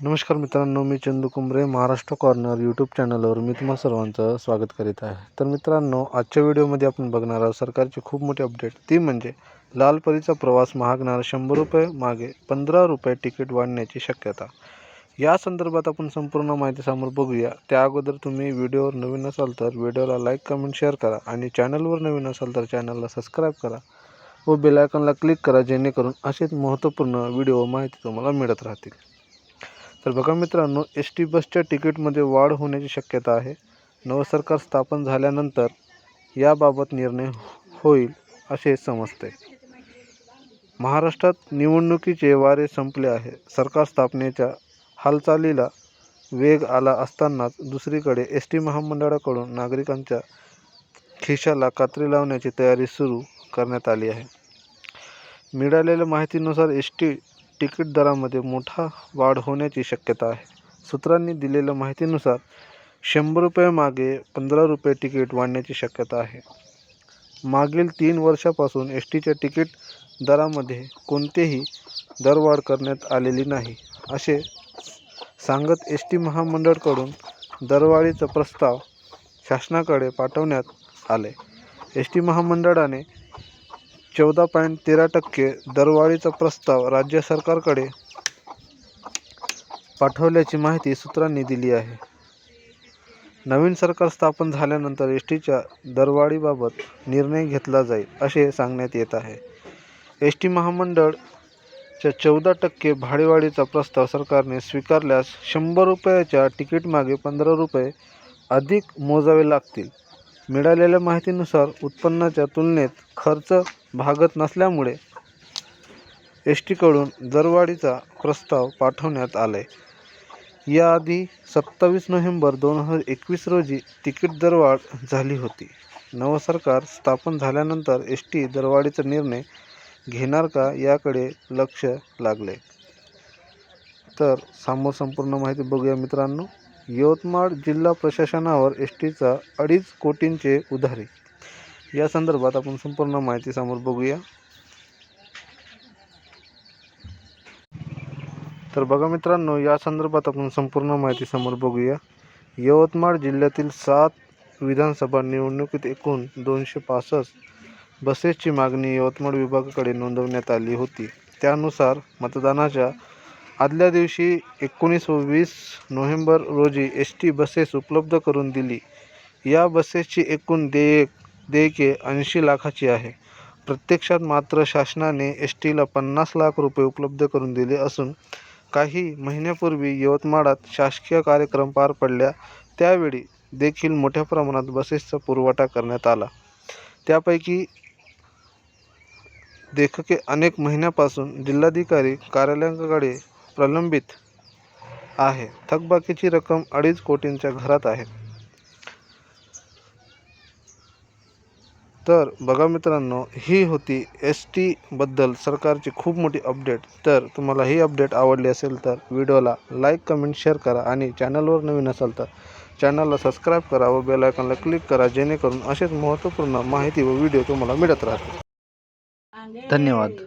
नमस्कार मित्रांनो मी चंदू कुंबरे महाराष्ट्र कॉर्नर यूट्यूब चॅनलवर मी तुम्हा सर्वांचं स्वागत करीत आहे. तर मित्रांनो आजच्या व्हिडिओमध्ये आपण बघणार आहोत सरकारची खूप मोठी अपडेट ती म्हणजे लाल परीचा प्रवास महागणार शंभर रुपये मागे पंधरा रुपये तिकीट वाढण्याची शक्यता. या संदर्भात आपण संपूर्ण माहिती समोर बघूया. त्या अगोदर तुम्ही व्हिडिओवर नवीन असाल तर व्हिडिओला लाईक कमेंट शेअर करा आणि चॅनलवर नवीन असाल तर चॅनलला सबस्क्राईब करा व बेलायकॉनला क्लिक करा जेणेकरून असेच महत्त्वपूर्ण व्हिडिओ माहिती तुम्हाला मिळत राहतील. तर बघा मित्रांनो एस टी बसच्या तिकीटमध्ये वाढ होण्याची शक्यता आहे. नवं सरकार स्थापन झाल्यानंतर याबाबत निर्णय होईल असे समजते. महाराष्ट्रात निवडणुकीचे वारे संपले आहे. सरकार स्थापनेच्या हालचालीला वेग आला असतानाच दुसरीकडे एस टी महामंडळाकडून नागरिकांच्या खिशाला कात्री लावण्याची तयारी सुरू करण्यात आली आहे. मिळालेल्या माहितीनुसार एस टी तिकीट दरामध्ये मोठा वाढ होण्याची शक्यता आहे. सूत्रांनी दिलेल्या माहितीनुसार शंभर रुपये मागे पंधरा रुपये तिकीट वाढण्याची शक्यता आहे. मागील तीन वर्षापासून एस टीच्या तिकीट दरामध्ये कोणतेही दरवाढ करण्यात आलेली नाही. असे सांगत एस टी महामंडळकडून दरवाढीचा प्रस्ताव शासनाकडे पाठवण्यात आले. एस टी महामंडळाने चौदा पॉईंट तेरा टक्के दरवाढीचा प्रस्ताव राज्य सरकारकडे पाठवल्याची माहिती सूत्रांनी दिली आहे. नवीन सरकार स्थापन झाल्यानंतर एस टीच्या दरवाढीबाबत निर्णय घेतला जाईल असे सांगण्यात येत आहे. एस टी महामंडळच्या चौदा टक्के भाडेवाढीचा प्रस्ताव सरकारने स्वीकारल्यास शंभर रुपयाच्या तिकीटमागे पंधरा रुपये अधिक मोजावे लागतील. मिळालेल्या माहितीनुसार उत्पन्नाच्या तुलनेत खर्च भागत नसल्यामुळे एस टीकडून दरवाढीचा प्रस्ताव पाठवण्यात आलाय. याआधी सत्तावीस नोव्हेंबर दोन हजार एकवीस रोजी तिकीट दरवाढ झाली होती. नवं सरकार स्थापन झाल्यानंतर एस टी दरवाढीचा निर्णय घेणार का याकडे लक्ष लागले तर समोर संपूर्ण माहिती बघूया मित्रांनो. यवतमाळ जिल्हा प्रशासनावर एस टीचा अडीच कोटींचे उधारी या संदर्भात आपण संपूर्ण माहिती समोर बघूया. तर बघा मित्रांनो या संदर्भात आपण संपूर्ण माहिती समोर बघूया. यवतमाळ जिल्ह्यातील सात विधानसभा निवडणुकीत एकूण दोनशे पासष्ट बसेसची मागणी यवतमाळ विभागाकडे नोंदवण्यात आली होती. त्यानुसार मतदानाच्या आदल्या दिवशी एकोणीस व वीस नोव्हेंबर रोजी एस टी बसेस उपलब्ध करून दिली. या बसेसची एकूण देयक देयके ऐंशी लाखाची आहे. प्रत्यक्षात मात्र शासनाने एस टीला पन्नास लाख रुपये उपलब्ध करून दिले असून काही महिन्यापूर्वी यवतमाळात शासकीय कार्यक्रम पार पडल्या त्यावेळी देखील मोठ्या प्रमाणात बसेसचा पुरवठा करण्यात आला. त्यापैकी देखके अनेक महिन्यापासून जिल्हाधिकारी कार्यालयाकडे प्रलंबित आहे. थकबाकीची रक्कम अडीच कोटींच्या घरात आहे. तर बघा मित्रांनो ही होती एस टीबद्दल सरकारची खूप मोठी अपडेट तर तुम्हाला ही अपडेट आवडली असेल तर व्हिडिओला लाईक कमेंट शेअर करा आणि चॅनलवर नवीन असाल तर चॅनलला सबस्क्राईब करा व बेलायकॉनला क्लिक करा जेणेकरून असेच महत्त्वपूर्ण माहिती व व्हिडिओ तुम्हाला मिळत राहतील. धन्यवाद.